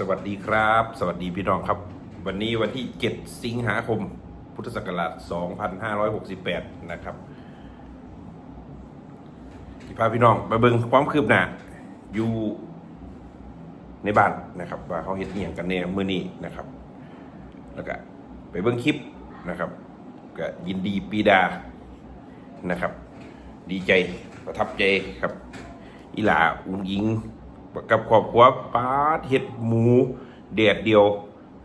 สวัสดีครับ สวัสดีพี่น้องครับ วันนี้วันที่ 7 สิงหาคม พุทธศักราช 2568 นะครับที่พาพี่น้องมาเบิ่งความคืบหน้าอยู่ในบ้านนะครับ ว่าเขาเฮ็ดเอียงกันแน่มือนี้นะครับ แล้วก็ไปเบิ่งคลิปนะครับ ก็ยินดีปีดานะครับ ดีใจประทับใจครับ อีหลาอุ้งยิง กับครอบครัวป้าดเห็ดหมูแดดเดียว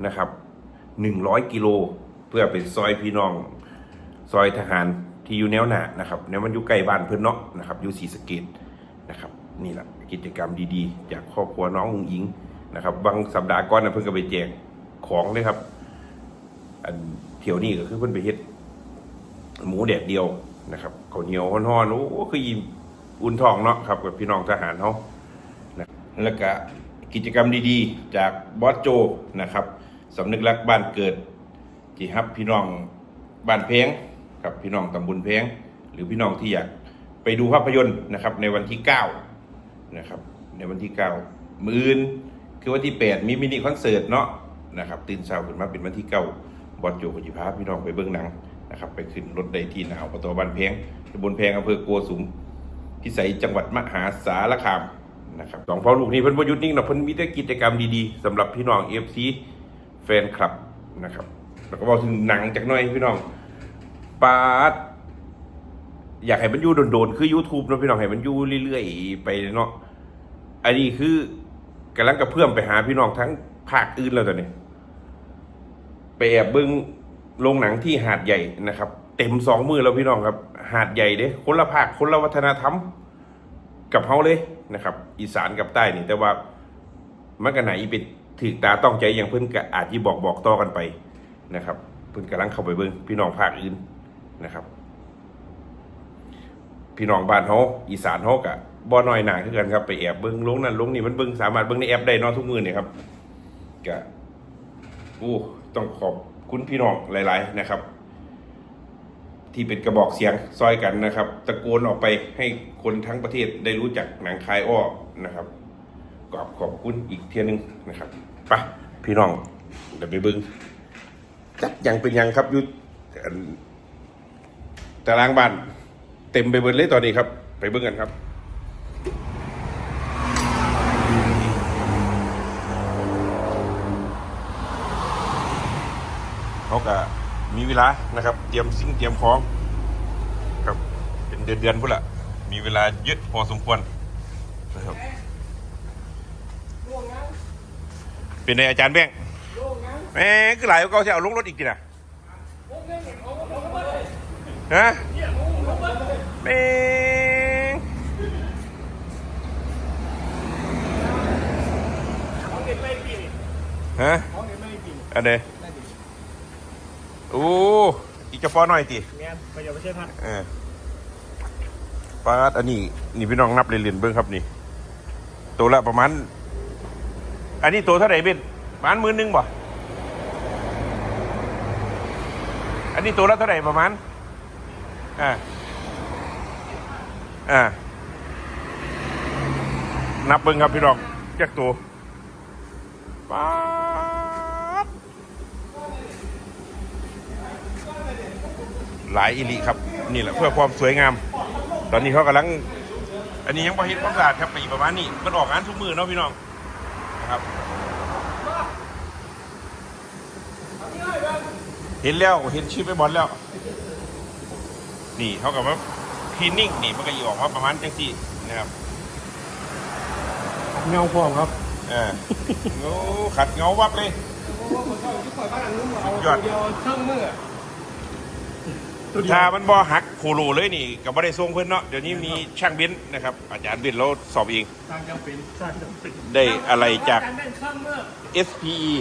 นะครับหนึ่งร้อยกิโลเพื่อเป็นซอยพี่น้อง ซอยทหารที่อยู่แนวหน้านะครับแนวมันอยู่ใกล้บ้านเพื่อนเนาะนะครับอยู่ศรีสเกดนะครับนี่แหละกิจกรรมดีๆ จากครอบครัวน้องอุ้งอิงนะครับบางสัปดาห์ก่อนนะเพิ่งก็ไปแจกของเลยครับ อันเที่ยวนี้ก็คือเพิ่นไปเฮ็ดหมูแดดเดียวนะครับข้าวเหนียวฮ้อนๆโอ้คืออิ่มอุ่นท้องเนาะครับกับพี่น้องทหารเฮาะ แล้วก็กิจกรรมดีๆ จากบอสโจนะครับสำนึกรักบ้านเกิดที่ฮับพี่น้องบ้านเพงกับพี่น้องตำบลเพงหรือพี่น้องที่อยากไปดูภาพยนตร์นะครับในวันที่9นะครับในวันที่9มือนคือวันที่ 8 มีมินิคอนเสิร์ตเนาะนะครับตื่นเช้าขึ้นมาเป็นวันที่9บอสโจก็จะพาพี่น้องไปเบื้องหนังนะครับไปขึ้นรถใดที่หนาวประตูบ้านเพงตำบลเพงอำเภอโกสุมพิสัยจังหวัดมหาสารคาม นะครับสองพ่อลูกนี้เพิ่นประยุทธ์นิ่งเนาะเพิ่นมีแต่กิจกรรมดีๆสำหรับพี่น้องเอฟซีแฟนคลับนะครับ แล้วก็บอกถึงหนังจากหน้อยพี่น้องปาดอยากให้มันอยู่โดนๆคือ YouTube นะพี่น้องให้มันอยู่เรื่อยๆไปเนาะอันนี้คือกำลังกระเพื่อมไปหาพี่น้องทั้งภาคอื่นแล้วตอนนี้ไปแอบเบิ้งโรงหนังที่หาดใหญ่นะครับ เต็มสองมือแล้วพี่น้องครับ หาดใหญ่เด้คนละภาคคนละวัฒนธรรม กับเฮาเลยนะครับ อีสานกับใต้นี่แต่ว่ามันก็ไหนเป็นถือตาต้องใจอย่างเพิ่นก็อาจจะบอกบอกต่อกันไปนะครับ เพิ่นกำลังเข้าไปเบิ้งพี่น้องภาคอื่นนะครับ พี่น้องบ้านเฮาอีสานเฮาก็บ่น้อยหนาคือกันครับไปแอบเบิ้งลงนั่นลงนี่มันเบิ้งสามารถเบิ้งในแอปได้นาะทุกมือนี่ครับก็อู้ต้องขอบคุณพี่น้องหลาย ๆ นะครับ ที่เป็นกระบอกเสียงซอยกันนะครับ ตะโกนออกไปให้คนทั้งประเทศได้รู้จักหนังคายอ้อนะครับขอบขอบคุณอีกเทียหนึงนะครับไปพี่น้องเดี๋ยวไปบึงจักยังเป็นยังครับยุอันตารางบ้านเต็มไปเบิดเลยตอนนี้ครับ ไปเบิ่งกันครับเขาก็ มีเวลานะครับ เตรียมสิ่งเตรียมของครับเป็นเดือนเดือนพุ่นละมีเวลาเยอะพอสมควรนะครับเป็นในอาจารย์แบงค์แม่คือหลายกว่าเก่าที่เอาลงรถอีกทีนะฮะแม่งเขาเห็นไม่กินฮะเขาเห็นไม่กินอันเด โอ้อีกจะฟอหน่อยติแมนไปอย่าไปเชื่อท่านเออปาดอันนี้ นี่พี่น้องนับเรียนๆเบิ้งครับนี่ ตัวละประมาณ อันนี้ตัวเท่าไหร่เบ็ดประมาณหมื่นหนึ่งบ่ อันนี้ตัวละเท่าไหร่ประมาณ อ่า อ่า นับเบิ้งครับพี่น้องแจกตัวปา หลายอิริครับ นี่แหละเพื่อความสวยงาม ตอนนี้เขากำลัง อันนี้ยังพอเห็นความสะอาดครับไปอีกประมาณนี้มันออกงานทุกมือเนาะพี่น้องนะครับเห็นแล้วเห็นชื่อไปบอลแล้ว นี่เท่ากับว่าคลีนนิ่งนี่มันก็อยู่ออกมาประมาณจังสี่นะครับ เงาพร้อมครับเออโอ้ขัดเงาวับเลยยอดเดียวเครื่องมือ ถ้ามันบอหักโคโลเลยนี่ก็บ่ได้ส่งเพิ่นเนาะเดี๋ยวนี้มีช่างเบนซ์นะครับ อาจารย์เบนซ์เราสอบเองทางจำเป็นทางจำเป็นได้อะไรจากรเป็นเครื่องมือ SPE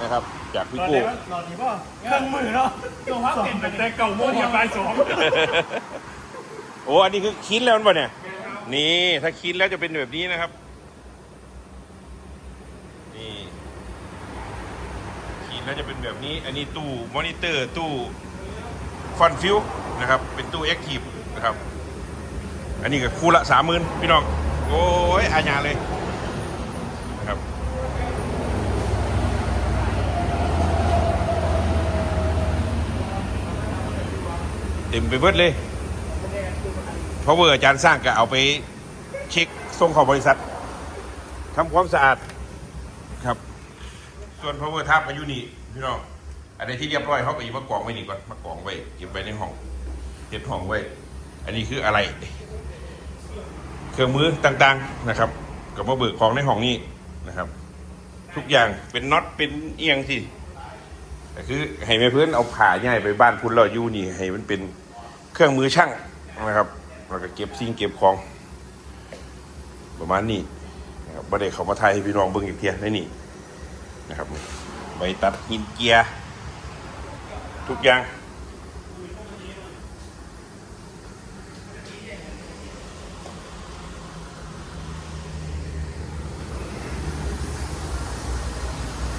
นะครับ จากพี่ตอนโก้นี้ว่าหลอดนี้ป่ะเครื่องมือเนาะตัวพักเปลี่ยนไปแต่เก่าโม่ยังลายสองโอ้อันนี้คือคิดแล้วมันป่ะเนี่ย นี่ถ้าคิดแล้วจะเป็นแบบนี้นะครับ นี่คิดแล้วจะเป็นแบบนี้ อันนี้ตู้มอนิเตอร์ตู้ ฟันฟิวนะครับเป็นตู้แอคทีฟนะครับอันนี้ก็คู่ละสามหมื่นพี่น้อง โอ้ยอาญาเลยครับเต็มไปเบิดเลย เพราะว่าอาจารย์สร้างก็เอาไปเช็คส่งของบริษัททำความสะอาดครับ ส่วน power tap อายุนี่พี่น้อง อันนี้ที่เรียบร้อยเขาก็หยิบมากองไว้นี่ก่อนมากองไว้เก็บไว้ในห้องเก็บห้องไว้ อันนี้คืออะไร เครื่องมือต่างๆนะครับกับมาเบิกของในห้องนี้นะครับ ทุกอย่างเป็นน็อตเป็นเอียงที่แต่คือให้แม่เพื่อนเอาผ่าใหญ่ไปบ้านพุ่นเราอยู่นี่ให้มันเป็นเครื่องมือช่างนะครับแล้วก็เก็บสิ่งเก็บของ ประมาณนี้นะครับบ่ได้เขามาไทยให้พี่น้องเบิ่งอีกเทียในนี่นะครับใบตัดหินเกียร์ ทุกอย่าง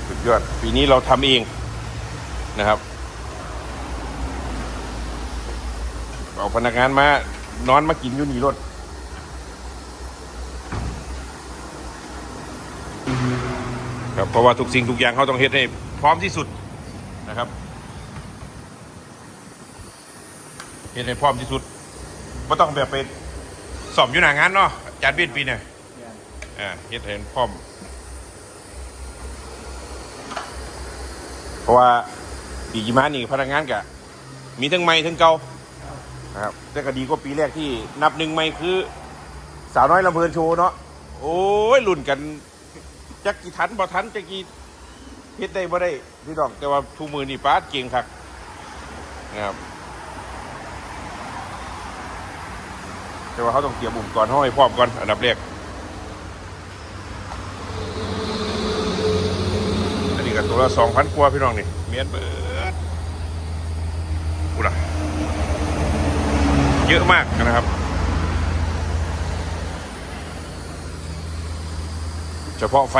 สุดยอด ปีนี้เราทำเองนะครับ เอาพนักงานมานอนมากินอยู่นี่รถครับเพราะว่าทุกสิ่งทุกอย่างเขาต้องเฮ็ดให้พร้อมที่สุดนะครับ เฮ็ดให้พร้อมที่สุดไม่ต้องแบบไปสอบอยู่หน้างานเนาะจานเบี้ยนปีเนี่ยอ่าเฮ็ดให้พร้อม เพราะว่าปีกีมานี่พนักงานกะมีทั้งใหม่ทั้งเก่านะครับแต่ก็ดีกว่าปีแรกที่นับหนึ่งใหม่คือ สาวน้อยลำเพลินโชว์เนาะโอ้ยลุ่นกันจักกี่ทันบ่ทันจักกี่เฮ็ดได้บ่ได้พี่น้องแต่ว่าทุกมือนี่ป้าดเก่งคักนะครับ แต่ว่าเขาต้องเตรียมอุปกรณ์ห้อยพร้อมก่อนอันดับแรกอันนี้ก็ตัวละสองพันกว่าพี่น้องนี่เมียนเบิดกูละเยอะมากนะครับ เฉพาะไฟ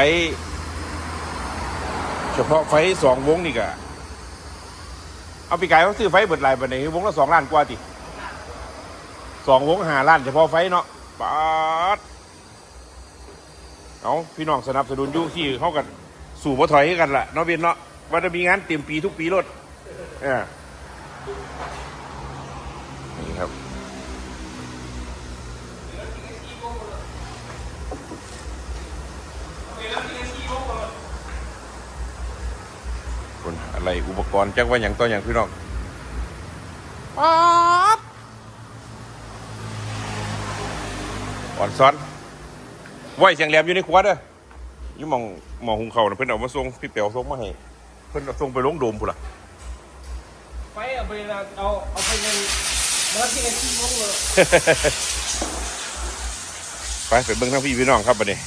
เฉพาะไฟสองวงนี่ก็เอาไปไกลเขาซื้อไฟเบิดลายบันไดวงละสองล้านกว่าติ สองวงหาล้านเฉพาะไฟเนาะปาดเอาพี่น้องสนับสนุนยุ่ที่เข้ากันสู่บ่ถอยให้กันละเนาะเบียนเนาะว่าจะมีงานเต็มปีทุกปีรถนี่ครับคนอะไรอุปกรณ์จักว่าอย่างตัวอย่างพี่น้องป๊าบ อ่อนซ้อนไหวเสียงแหลมอยู่ในขวดเด้อยี่หมองหมองหุงเขาวน่ะเพิ่นเอามาส่งพี่เปียวส่งมาให้เพิ่นเอาส่งไปลงโดมพุ่นล่ะไปเอาไปเอาเอาไปเงินแล้วที่ไอ้ที่งงเลยไปไปเบิ่งทั้งพี่พี่น้องครับบัดนี้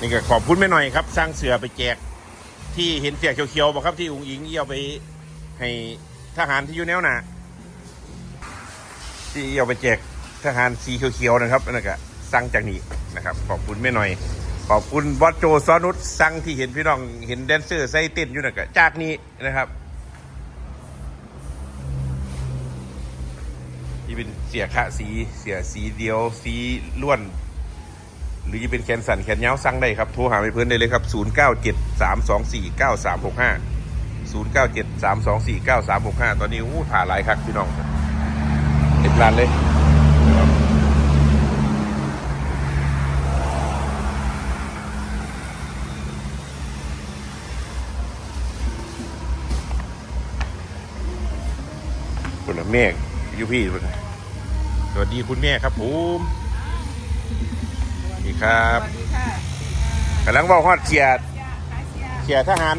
นี่ก็ขอบคุณแม่หน่อยครับ สร้างเสือไปแจก ที่เห็นเสียเขียวๆบอกครับที่อุงอิงเอาไปให้ ทหารที่อยู่แนวหน้าที่เอาไปแจกทหารสีเขียวๆนะครับนั่นก็สั่งจากนี้นะครับ ขอบคุณแม่หน่อย ขอบคุณบอสโจซอนุสสั่งที่เห็นพี่น้องเห็นแดนเซอร์ใส่เต้นอยู่นั่นก็จากนี้นะครับที่เป็นเสียคะสีเสียสีเดียวสีล้วน หรือจะเป็นแขนสันแขนยาวสั่งได้ครับโทรหาไปเพื่อนได้เลยครับ 0 9 7 3 2 4 9 3 6 5 0 9 7 3 2 4 9 3 6 5 ตอนนี้อู้ถ่าหลายครับพี่น้องเต็มร้านเลยคุณละเมฆอยู่พี่พุ่นน่ะสวัสดีคุณแม่ครับผมสวัสดีครับสวัสดีค่ะกำลังบอกฮอดเขียดเสียขายเสียเขียดทหาร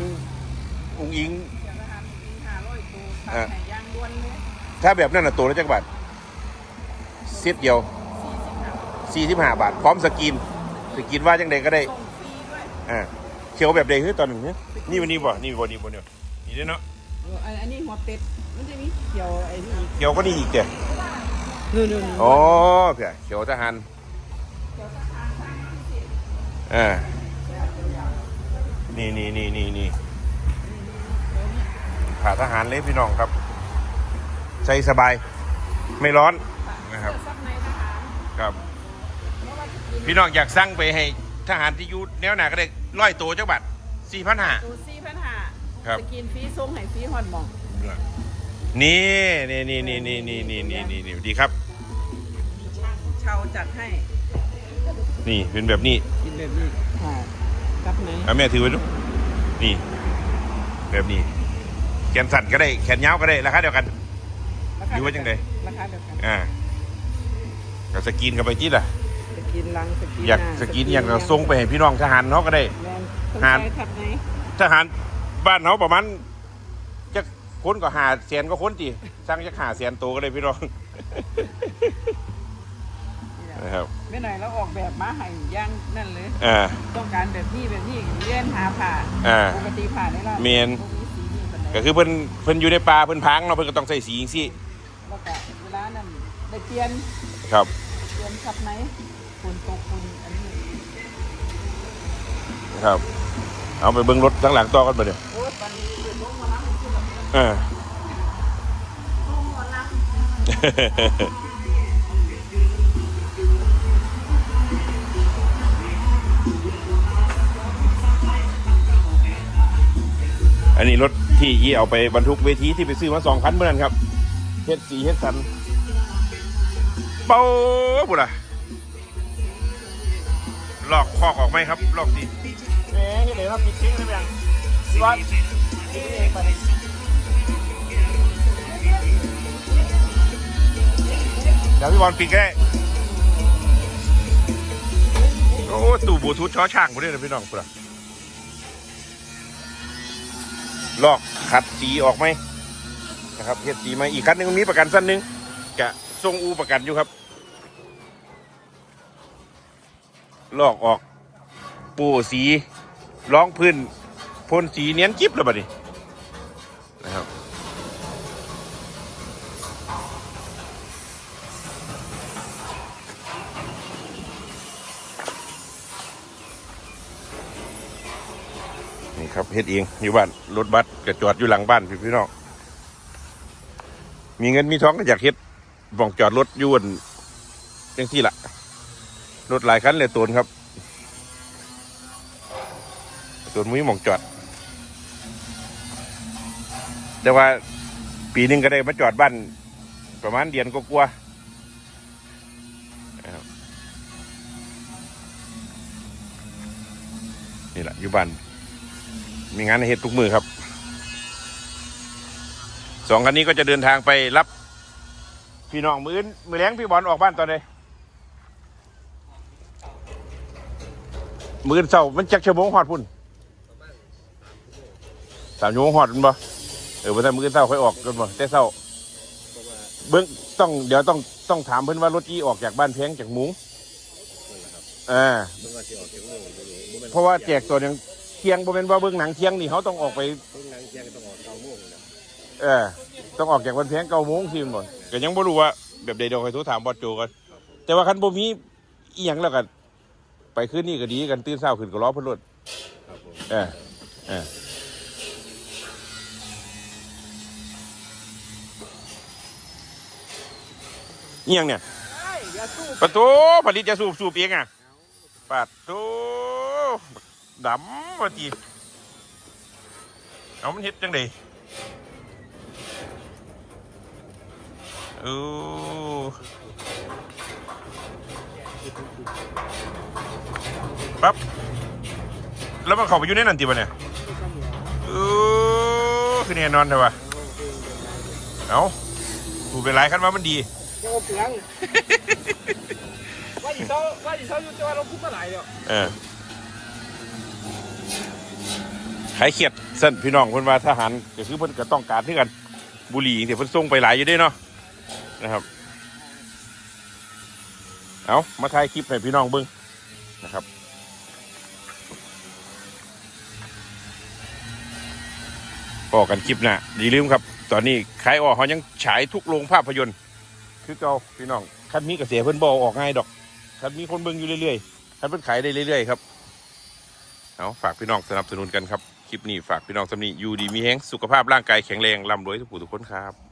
อุงอิงเสียทหารปีห้าร้อยตัวอะขายยางด้วนเลยถ้าแบบนั้นนะตัวละจักบาทเซตเดียวสี่สิบห้า45บาท พร้อมสกินสกินว่าจังใดก็ได้ส่งฟรีด้วยอ่าเขียวแบบใดคือตอนหนึ่งเนี่ยนี่วันนี้บ่นี่บ่นี่บ่เนี่ยนี่เด้อเนาะเอออันอันนี้หัวเป็ด มันจะมีเขียวไอ้นี่อีกเขียวก็นี่อีกเด้อนู่นนู่นอ๋อเผื่อเขียวทหารอ่านี่นี่นี่นี่นี่ ผ่าทหารเลยพี่น้องครับ ใช้สบาย ไม่ร้อนนะครับซับในทหารครับเพราะว่าจะกินพี่น้องอยากสั่งไปให้ทหารที่อยูแนวหนาก็ได้ร้อยตัวจักบาทสี่พันห้าตัวสี่พันครับสกินฟรีส่งให้ฟรีฮอดหมอง นี่นี่นี่นี่นี่นี่นี่นี่นี่นี่ดีครับเชาจัดให้ นี่เป็นแบบนี้กินแบบนี้ค่ะกับไหนเอาแม่ถือไว้ดูนี่ แบบนี้ แขนสั้นก็ได้แขนยาวก็ได้ราคาเดียวกันราคาอยู่ว่าจังใดราคาเดียวกันอ่าก็สกรีนกันไปที่ล่ะสกินลังสกินอยากหน้สกรีนอยากเราส่งไปให้พี่น้องทหารเขาก็ได้แม่นต้องหาใช้ทับไหนทหารบ้านเขาประมาณจะคนก็หาแสนก็คนจีสร้างจะหาแสนตัวก็ได้พี่น้องนะครับไม่หน่อยเราออกแบบมาให้อย่างนั่นเลยอ่าต้องการแบบนี้แบบนี้เลียนหาผ่าอ่าปกติผ่าในร้านเมียนบ่สีนี้ปานใด ก็คือเพิ่นเพิ่นอยู่ในป่าเพิ่นพังเนาะเพิ่นก็ต้องใส่สีจังซี่แล้วก็เวลานั้นได้เปลี่ยนครับเปลี่ยนทับไหนฝนตกฝนอันนี้ครับ เอาไปเบิ่งรถทั้งหลังต่อกันไปเดี๋ยวโอ้ยปันนี้เปิดลงมาน้ำขึ้นแล้วเออลงมาน้ำอันนี้รถ ที่ยี่เอาไปบรรทุกเวทีที่ไปซื้อมาสองพันเมื่อนั้นครับเฮ็ดสีเฮ็ดสันเป้าบุล่ะลอกคอกออกไหมครับ ลอกสีแหมเดี๋ยวเราปิดทิ้งได้ไหมยังวัดเองไปเลยเดี๋ยวพี่บอลปิดก็ได้โอ้ตู่บูทูธช้อช่างกูด้วยนะพี่น้องกูล่ะ ลอกขัดสีออกไหมนะครับเฮ็ดสีไหมอีกคันหนึ่งมีประกันสั้นหนึ่งกะทรงอูประกันอยู่ครับ ลอกออกปูสีร้องพื้นพ่นสีเนียนจิ๊บแล้วบัดนี้นะครับ ครับเฮ็ดเองอยู่บ้านรถบัสกระจอดอยู่หลังบ้านพี่พี่น้องมีเงินมีท้องก็อยากเฮ็ดบ่องจอดรถยวนจังที่ละรถหลายคันเลยตูนครับส่วนมุ้ยมองจอด แต่ว่าปีหนึ่งก็ได้มาจอดบ้าน ประมาณเดือนก็กลัวนี่แหละอยู่บ้าน มีงานให้เฮ็ดทุกมือครับสองคันนี้ก็จะเดินทางไปรับ พี่น้องมืออนมือแรงพี่บอลออกบ้านตอนใดมืออนเศร้ามันจักชั่วโมงหอดพุ่นสามชั่วโมงหอดมันบ่เออวันนั้นมื้อเช้าค่อยออกกันบ่แต่เช้าเบิ้งต้องเดี๋ยวต้องต้องถามเพิ่นว่ารถอีออกจากบ้านแพงจากหมุงเอ่าเพราะว่าแจกตัวยังเที่ยงบ่แม่นว่าเบิ่งหนังเที่ยงนี่เขาต้องออกไปเออ ต้องออกจากบ้านแพงเก้าโมงสิแม่นบ่ก็ยังบ่รู้ว่าแบบใดเดี๋ยวค่อยโทรถามบอสโจกันแต่ว่าคันบ่มีอีหยังแล้วก็ไปคืนนี้ก็ดีกันตื่นเช้าขึ้นก็รอเพิ่นรถเออเออเอียงเนี่ยเอ้ยอย่าสู้ปะตูผลิตจะสูบสูบเองอะปะตูดำ มาจีเอามันเฮ็ดจังไดโอ้ปั๊บ แล้วมันเข้าไปอยู่ในนั่นติบะเนี่ยโอ้คือแน่นอนเลยวะเอาถูกเป็นไรคันว่ามันดีโอ้เปลืองว่าอีเช้าว่าอีเช้าอยู่แต่ว่าเราคุ้มมาหลายเดียวเออ ขายเขียดสั้นพี่น้องเพิ่นว่าทหารก็คือเพิ่นก็ต้องการที่กันบุหรี่เดี๋ยวเพิ่นส่งไปหลายอยู่ด้วยเนาะนะครับเอามาถ่ายคลิปให้พี่น้องเบิ่งนะครับพอกันคลิปหน้าอย่าลืมครับ ตอนนี้ขายออกเขายังฉายทุกโรงภาพยนตร์คือเก่าพี่น้องคันมีกระแสเพิ่นบอออกง่ายดอกคันมีคนเบิ่งอยู่เรื่อยๆคันเพิ่นขายได้เรื่อยๆครับเอาฝากพี่น้องสนับสนุนกันครับ ลิปนี้ฝากพี่น้องสำนีอยู่ดีมีแห้งสุขภาพร่างกายแข็งแรงร่ำรวยทุกผู้ทุกคนครับ